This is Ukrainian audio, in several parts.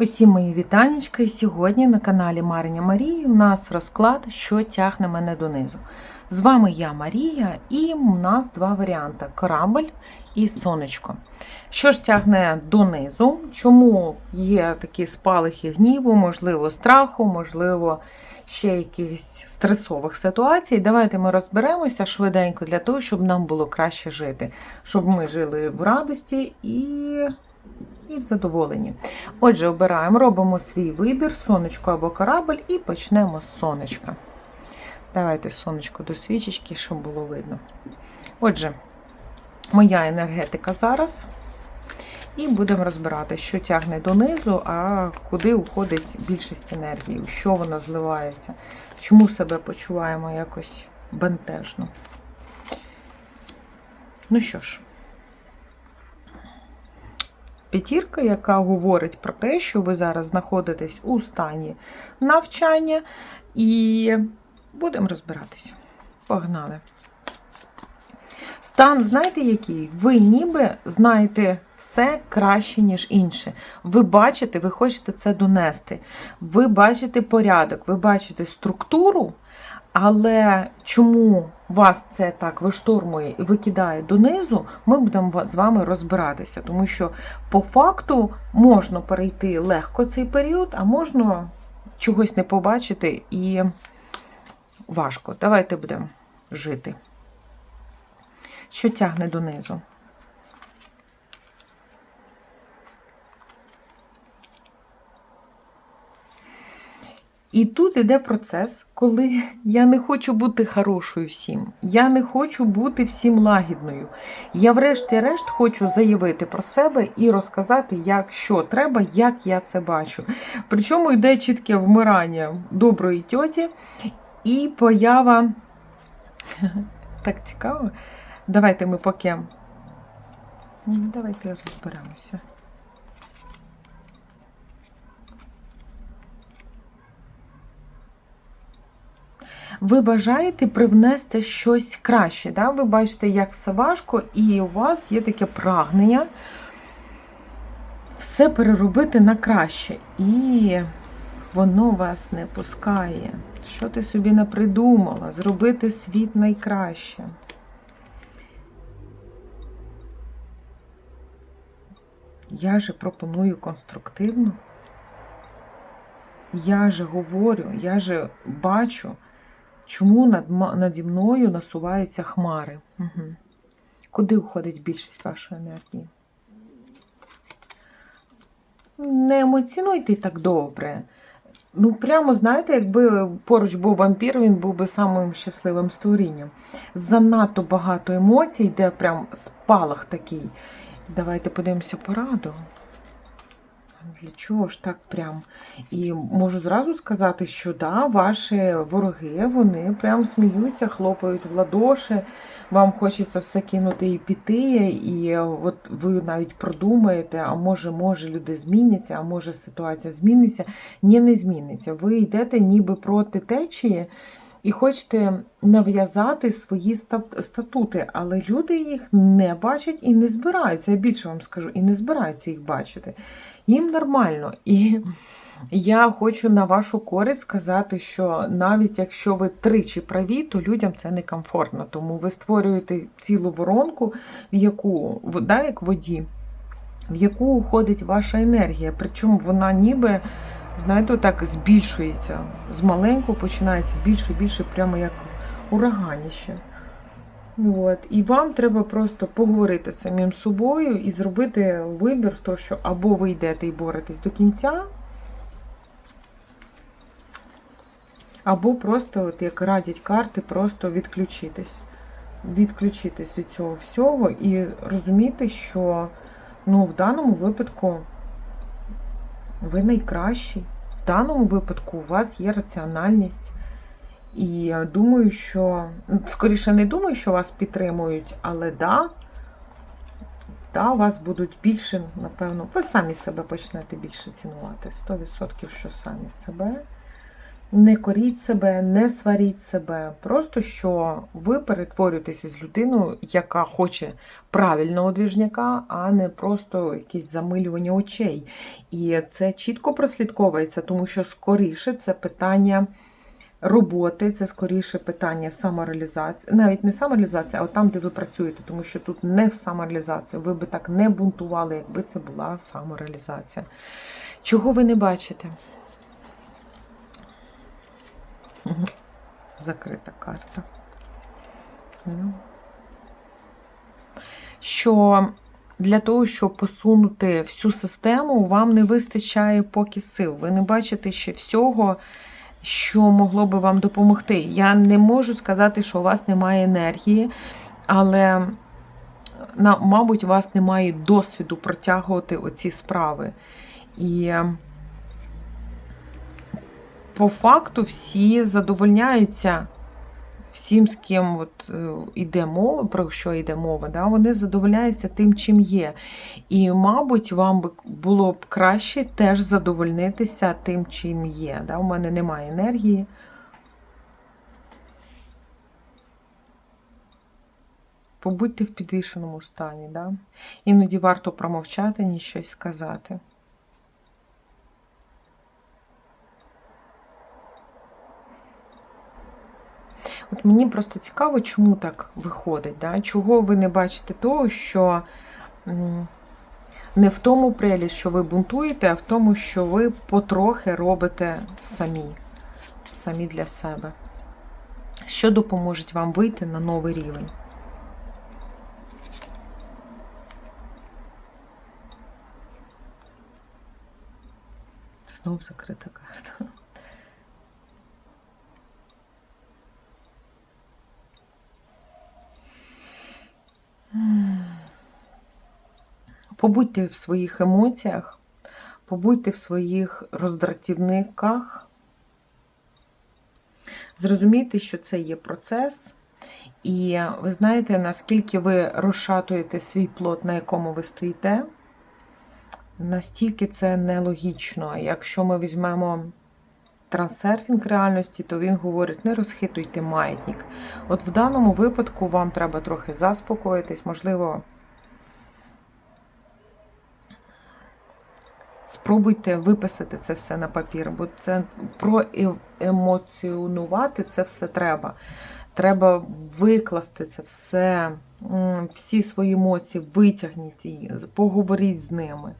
Усім мої вітанечка. І сьогодні на каналі Мариня Марії у нас розклад, що тягне мене донизу. З вами я Марія, і у нас два варіанти: корабль і сонечко. Що ж тягне донизу? Чому є такі спалахи гніву, можливо, страху, можливо, ще якихось стресових ситуацій? Давайте ми розберемося швиденько для того, щоб нам було краще жити, щоб ми жили в радості і, і в задоволенні. Отже, обираємо, робимо свій вибір, сонечко або корабль, і почнемо з сонечка. Давайте сонечко до свічечки, щоб було видно. Отже, моя енергетика зараз. І будемо розбирати, що тягне донизу, а куди уходить більшість енергії, у що вона зливається, чому себе почуваємо якось бентежно. Ну що ж, п'ятірка, яка говорить про те, що ви зараз знаходитесь у стані навчання, і будемо розбиратися. Погнали. Стан, знаєте, який? Ви ніби знаєте все краще, ніж інше. Ви бачите, ви хочете це донести. Ви бачите порядок, ви бачите структуру, але чому вас це так виштормує і викидає донизу, ми будемо з вами розбиратися. Тому що по факту можна перейти легко цей період, а можна чогось не побачити і важко. Давайте будемо жити. Що тягне донизу? І тут іде процес, коли я не хочу бути хорошою всім. Я не хочу бути всім лагідною. Я, врешті-решт, хочу заявити про себе і розказати, як що треба, як я це бачу. Причому йде чітке вмирання доброї тьоті і поява. Так цікаво. Давайте ми поки. Ну, Давайте розберемося. Ви бажаєте привнести щось краще. Да? Ви бачите, як все важко, і у вас є таке прагнення все переробити на краще. І воно вас не пускає. Що ти собі не придумала? Зробити світ найкраще. Я же пропоную конструктивно. Я же говорю, я же бачу, чому над, наді мною насуваються хмари. Угу. Куди уходить більшість вашої енергії? Не емоціонуйте так добре. Ну, прямо, знаєте, якби поруч був вампір, він був би самим щасливим створінням. Занадто багато емоцій, де прям спалах такий. Давайте подивимося пораду. Для чого ж так прям? І можу зразу сказати, що да, ваші вороги, вони прям сміються, хлопають в ладоші, вам хочеться все кинути і піти, і от ви навіть продумаєте, а може, може, люди зміняться, а може ситуація зміниться. Ні, не зміниться. Ви йдете ніби проти течії. І хочете нав'язати свої статути, але люди їх не бачать і не збираються. Я більше вам скажу, і не збираються їх бачити. Їм нормально. І я хочу на вашу користь сказати, що навіть якщо ви тричі праві, то людям це некомфортно. Тому ви створюєте цілу воронку, в яку, да, як воді, в яку уходить ваша енергія. Причому вона ніби знаєте, так збільшується. З маленького починається більше більше, прямо як ураганіще. От. І вам треба просто поговорити з самим собою і зробити вибір, в то, що або ви йдете і боретесь до кінця, або просто, от як радять карти, просто відключитись. Відключитись від цього всього і розуміти, що ну, в даному випадку ви найкращий. В даному випадку у вас є раціональність. І думаю, що, скоріше, не думаю, що вас підтримують, але да, да, вас будуть більше, напевно, ви самі себе почнете більше цінувати. 100%, що самі себе. Не коріть себе, не сваріть себе. Просто що ви перетворюєтеся з людиною, яка хоче правильного двіжняка, а не просто якісь замилювання очей. І це чітко прослідковується, тому що скоріше це питання роботи, це скоріше питання самореалізації, навіть не самореалізація, а от там, де ви працюєте, тому що тут не в самореалізації. Ви би так не бунтували, якби це була самореалізація. Чого ви не бачите? Закрита карта. Ну. Що для того, щоб посунути всю систему, вам не вистачає поки сил. Ви не бачите ще всього, що могло би вам допомогти. Я не можу сказати, що у вас немає енергії, але, мабуть, у вас немає досвіду протягувати оці справи. І по факту всі задовольняються всім, з ким от, е, йде мова, про що йде мова, да, вони задовольняються тим, чим є. І, мабуть, вам було б краще теж задовольнитися тим, чим є. Да? У мене немає енергії. Побудьте в підвішеному стані. Да? Іноді варто промовчати, ні сказати. От мені просто цікаво, чому так виходить. Да? Чого ви не бачите того, що не в тому прелість, що ви бунтуєте, а в тому, що ви потрохи робите самі, самі для себе. Що допоможе вам вийти на новий рівень? Знов закрита карта. Побудьте в своїх емоціях, побудьте в своїх роздратівниках. Зрозумійте, що це є процес. І ви знаєте, наскільки ви розшатуєте свій плод, на якому ви стоїте, настільки це нелогічно. Якщо ми візьмемо трансерфінг реальності, то він говорить: не розхитуйте маятник. От в даному випадку вам треба трохи заспокоїтись, можливо. Спробуйте виписати це все на папір, бо це проемоціонувати це все треба. Треба викласти це все, всі свої емоції, витягніть її, поговоріть з ними.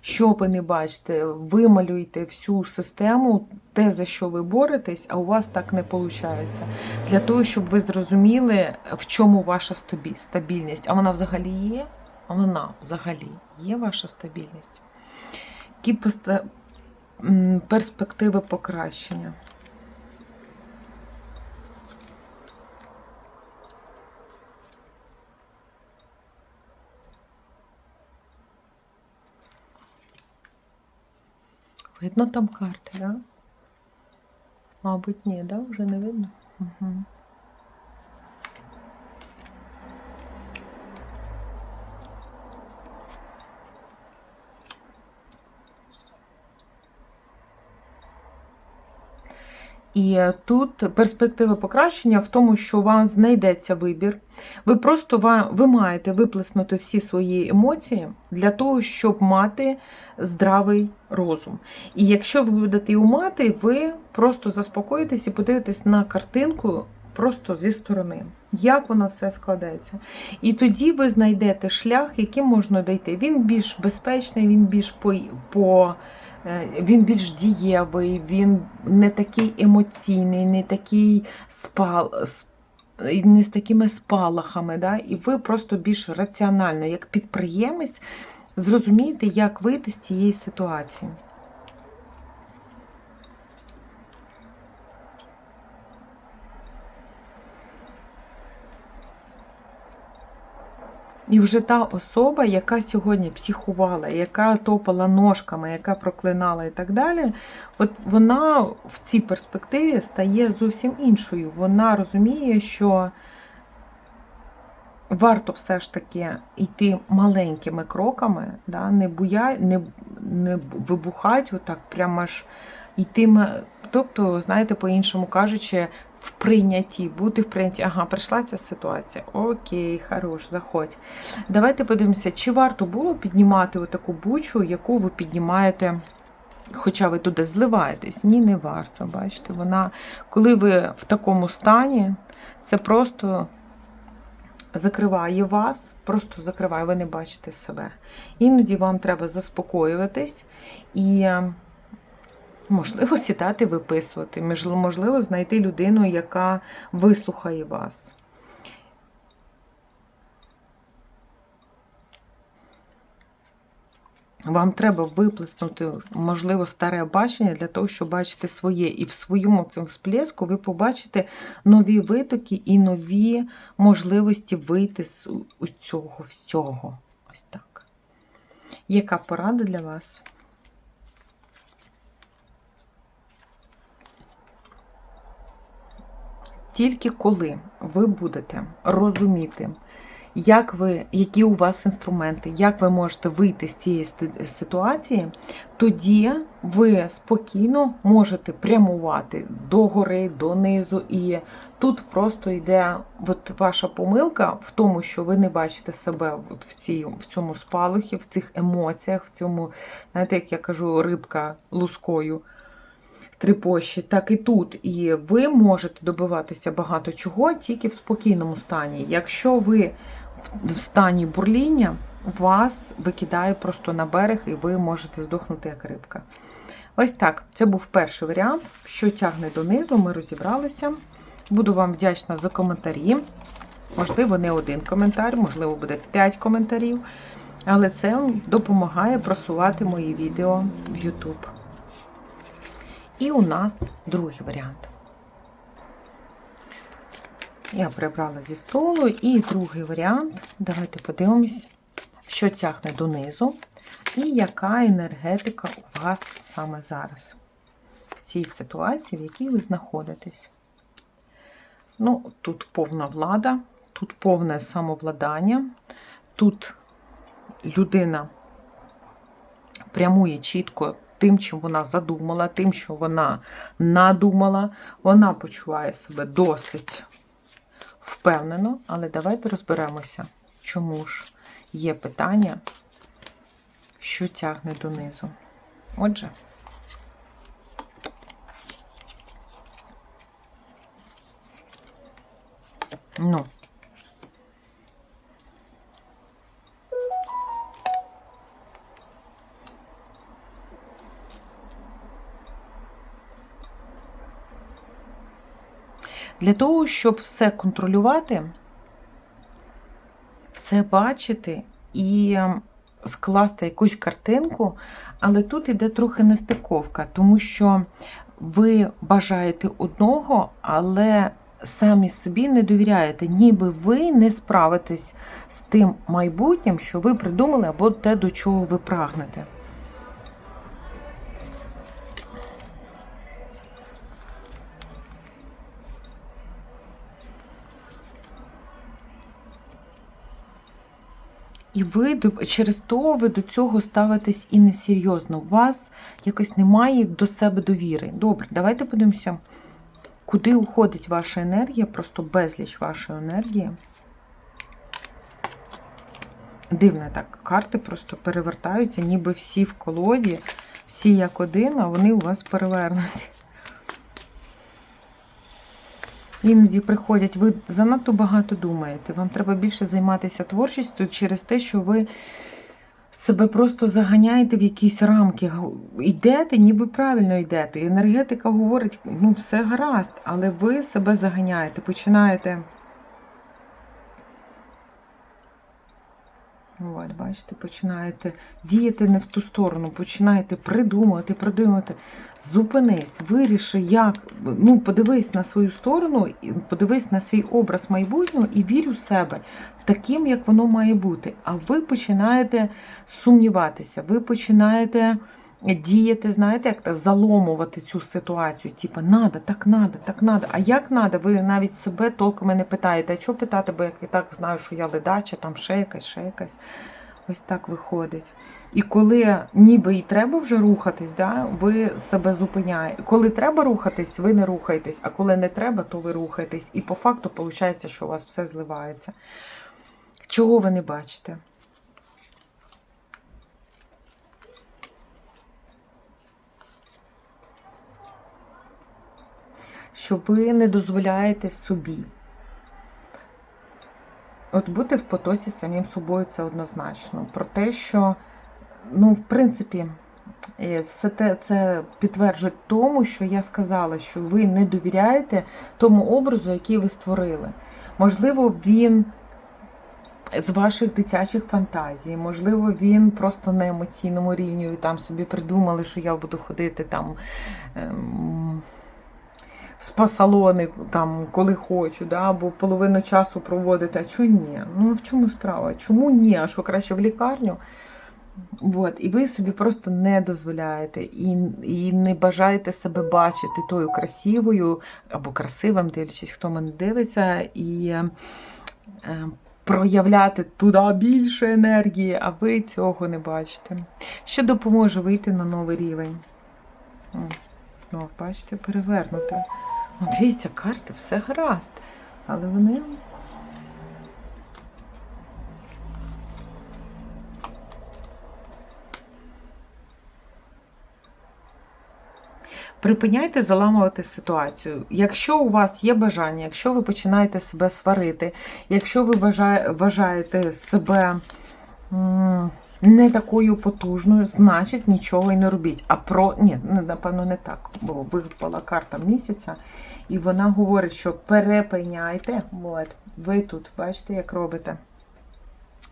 Що ви не бачите, вималюйте всю систему, те, за що ви боретесь, а у вас так не виходить. Для того, щоб ви зрозуміли, в чому ваша стабільність. А вона взагалі є? А вона взагалі є ваша стабільність? Які перспективи покращення? Видно там карти, да? Мабуть, ні, да? Вже не видно? Угу. І тут перспектива покращення в тому, що у вас знайдеться вибір. Ви просто ви маєте виплеснути всі свої емоції для того, щоб мати здравий розум. І якщо ви будете його мати, ви просто заспокоїтесь і подивитесь на картинку просто зі сторони, як воно все складається. І тоді ви знайдете шлях, яким можна дійти. Він більш безпечний, він більш по. по Він більш дієвий, він не такий емоційний, не такий спал, не з такими спалахами. Да? І ви просто більш раціонально, як підприємець, зрозумієте, як вийти з цієї ситуації. І вже та особа, яка сьогодні психувала, яка топала ножками, яка проклинала і так далі, от вона в цій перспективі стає зовсім іншою. Вона розуміє, що варто все ж таки йти маленькими кроками, да, не буя, не, не вибухати отак, прямо аж йти, тобто, знаєте, по-іншому кажучи, в прийнятті, бути в прийнятті. Ага, прийшла ця ситуація. Окей, хорош, заходь. Давайте подивимося, чи варто було піднімати отаку бучу, яку ви піднімаєте. Хоча ви туди зливаєтесь, ні, не варто. Бачите, вона, коли ви в такому стані, це просто закриває вас, просто закриває, ви не бачите себе. Іноді вам треба заспокоюватись і, можливо, сідати, виписувати, Можливо, знайти людину, яка вислухає вас. Вам треба виплеснути, можливо, старе бачення для того, щоб бачити своє. І в своєму цьому сплеску ви побачите нові витоки і нові можливості вийти з цього всього. Ось так. Яка порада для вас? Тільки коли ви будете розуміти, як ви, які у вас інструменти, як ви можете вийти з цієї ситуації, тоді ви спокійно можете прямувати до гори, донизу. І тут просто йде от ваша помилка в тому, що ви не бачите себе от в, цій, в цьому спалахі, в цих емоціях, в цьому, знаєте, як я кажу, рибка лускою. Трипощі, так і тут. І ви можете добиватися багато чого тільки в спокійному стані. Якщо ви в- стані бурління, вас викидає просто на берег, і ви можете здохнути як рибка. Ось так. Це був перший варіант. Що тягне донизу, ми розібралися. Буду вам вдячна за коментарі. Можливо, не один коментар, можливо, буде 5 коментарів. Але це допомагає просувати мої відео в YouTube. І у нас другий варіант. Я прибрала зі столу. І другий варіант. Давайте подивимось, що тягне донизу, і яка енергетика у вас саме зараз, в цій ситуації, в якій ви знаходитесь. Ну, тут повна влада, тут повне самовладання, тут людина прямує чітко тим, чим вона задумала, тим, що вона надумала. Вона почуває себе досить впевнено, але давайте розберемося, чому ж є питання, що тягне донизу. Отже, ну. Для того, щоб все контролювати, все бачити і ем, скласти якусь картинку, але тут іде трохи нестиковка, тому що ви бажаєте одного, але самі собі не довіряєте, ніби ви не справитесь з тим майбутнім, що ви придумали, або те, до чого ви прагнете. І ви через то ви до цього ставитесь і несерйозно. У вас якось немає до себе довіри. Добре, давайте подивимося, куди уходить ваша енергія, просто безліч вашої енергії. Дивно так, карти просто перевертаються, ніби всі в колоді, всі як один, а вони у вас перевернуті. Іноді приходять, ви занадто багато думаєте. Вам треба більше займатися творчістю через те, що ви себе просто заганяєте в якісь рамки. Йдете, ніби правильно йдете. Енергетика говорить, ну все гаразд, але ви себе заганяєте, починаєте. От, бачите, починаєте діяти не в ту сторону, починаєте придумувати, придумувати. Зупинись, виріши, як. Ну, подивись на свою сторону, подивись на свій образ майбутнього і вірю в себе таким, як воно має бути. А ви починаєте сумніватися, ви починаєте діяти, знаєте, як заломувати цю ситуацію. Типа, надо, так надо, так надо. А як надо? Ви навіть себе толком не питаєте. А що питати, бо як і так знаю, що я ледача, там ще якась, ще якась. Ось так виходить. І коли ніби і треба вже рухатись, да, ви себе зупиняєте. Коли треба рухатись, ви не рухаєтесь, а коли не треба, то ви рухаєтесь. І по факту виходить, що у вас все зливається. Чого ви не бачите? Що ви не дозволяєте собі. От бути в потоці самим собою це однозначно. Про те, що, ну, в принципі, е, все те це підтверджує тому, що я сказала, що ви не довіряєте тому образу, який ви створили. Можливо, він з ваших дитячих фантазій, можливо, він просто на емоційному рівні, ви там собі придумали, що я буду ходити там. Ем, спа-салони, там, коли хочу, да, або половину часу проводити, а чому ні? Ну в чому справа? Чому ні? А що краще в лікарню? От, і ви собі просто не дозволяєте і і не бажаєте себе бачити тою красивою або красивим, дивлячись, хто мене дивиться, і е, проявляти туди більше енергії, а ви цього не бачите. Що допоможе вийти на новий рівень? О, Знову, бачите, перевернути. О, дивіться, карти, все гаразд. Але вони. Припиняйте заламувати ситуацію. Якщо у вас є бажання, якщо ви починаєте себе сварити, якщо ви вважаєте себе не такою потужною, значить нічого і не робіть. А про ні, напевно, не так. Бо випала карта місяця, і вона говорить, що перепиняйте. От, ви тут, бачите, як робите.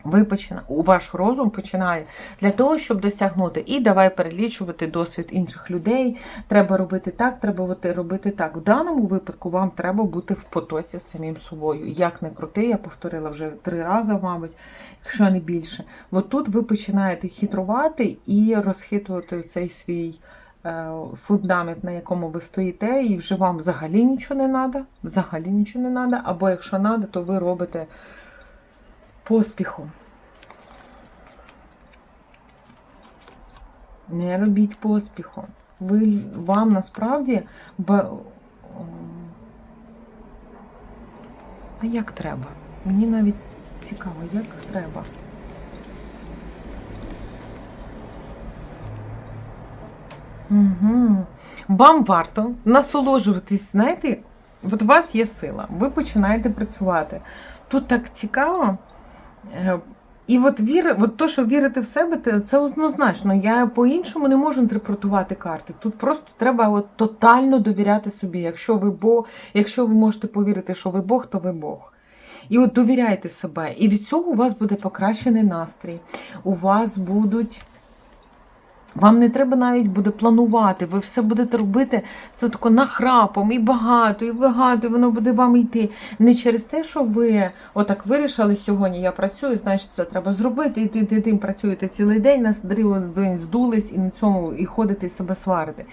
Ви почина... У ваш розум починає для того, щоб досягнути. І давай перелічувати досвід інших людей. Треба робити так, треба робити так. В даному випадку вам треба бути в потоці з самим собою. Як не крути, я повторила вже три рази, мабуть, якщо не більше. От тут ви починаєте хитрувати і розхитувати цей свій. Е, фундамент, на якому ви стоїте, і вже вам взагалі нічого не треба, взагалі нічого не треба, або якщо треба, то ви робите поспіху. Не робіть поспіху. Ви, Вам насправді ба... А як треба? Мені навіть цікаво, як треба. Угу. Вам варто насолоджуватись, знаєте, от у вас є сила, ви починаєте працювати. Тут так цікаво. Е, і от віри, от то, що вірити в себе, це однозначно. Я по-іншому не можу інтерпретувати карти. Тут просто треба от тотально довіряти собі. Якщо ви Бог, якщо ви можете повірити, що ви Бог, то ви Бог. І от довіряйте себе. І від цього у вас буде покращений настрій. У вас будуть. Вам не треба навіть буде планувати, ви все будете робити це тако нахрапом, і багато, і багато, і воно буде вам йти. Не через те, що ви отак вирішили сьогодні, я працюю, значить це треба зробити, і ти, ти тим працюєте цілий день, нас ви здулись і на цьому і ходите і себе сварити.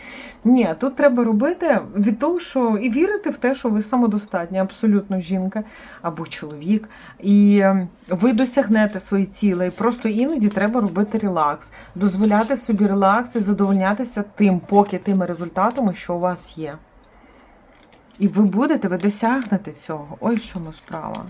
Ні, тут треба робити від того, що і вірити в те, що ви самодостатня, абсолютно жінка або чоловік, і ви досягнете свої цілі. І просто іноді треба робити релакс, дозволяти собі релакс і задовольнятися тим, поки тими результатами, що у вас є. І ви будете, ви досягнете цього. Ой, в чому справа.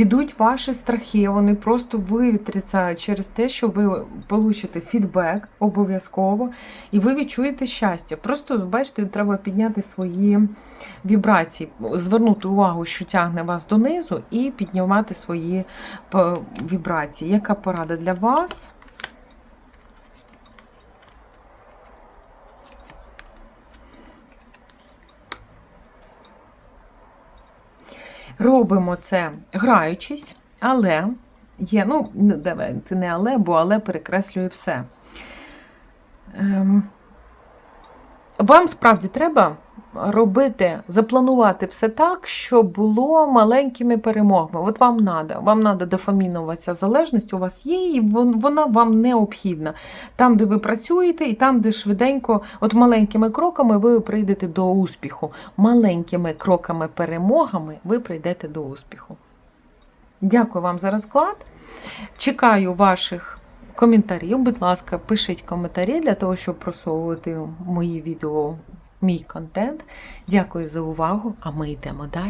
Підуть ваші страхи, вони просто вивітряться через те, що ви получите фідбек обов'язково, і ви відчуєте щастя. Просто, бачите, треба підняти свої вібрації, звернути увагу, що тягне вас донизу, і піднімати свої вібрації. Яка порада для вас? Робимо це граючись, але є, ну, давайте не але, бо але перекреслює все. Ем, Вам справді треба робити, запланувати все так, щоб було маленькими перемогами. От вам треба, вам треба дофамінова ця залежність, у вас є, і вона вам необхідна. Там, де ви працюєте, і там, де швиденько, от маленькими кроками ви прийдете до успіху. Маленькими кроками перемогами ви прийдете до успіху. Дякую вам за розклад. Чекаю ваших коментарів. Будь ласка, пишіть коментарі для того, щоб просовувати мої відео, мій контент. Дякую за увагу, а ми йдемо далі.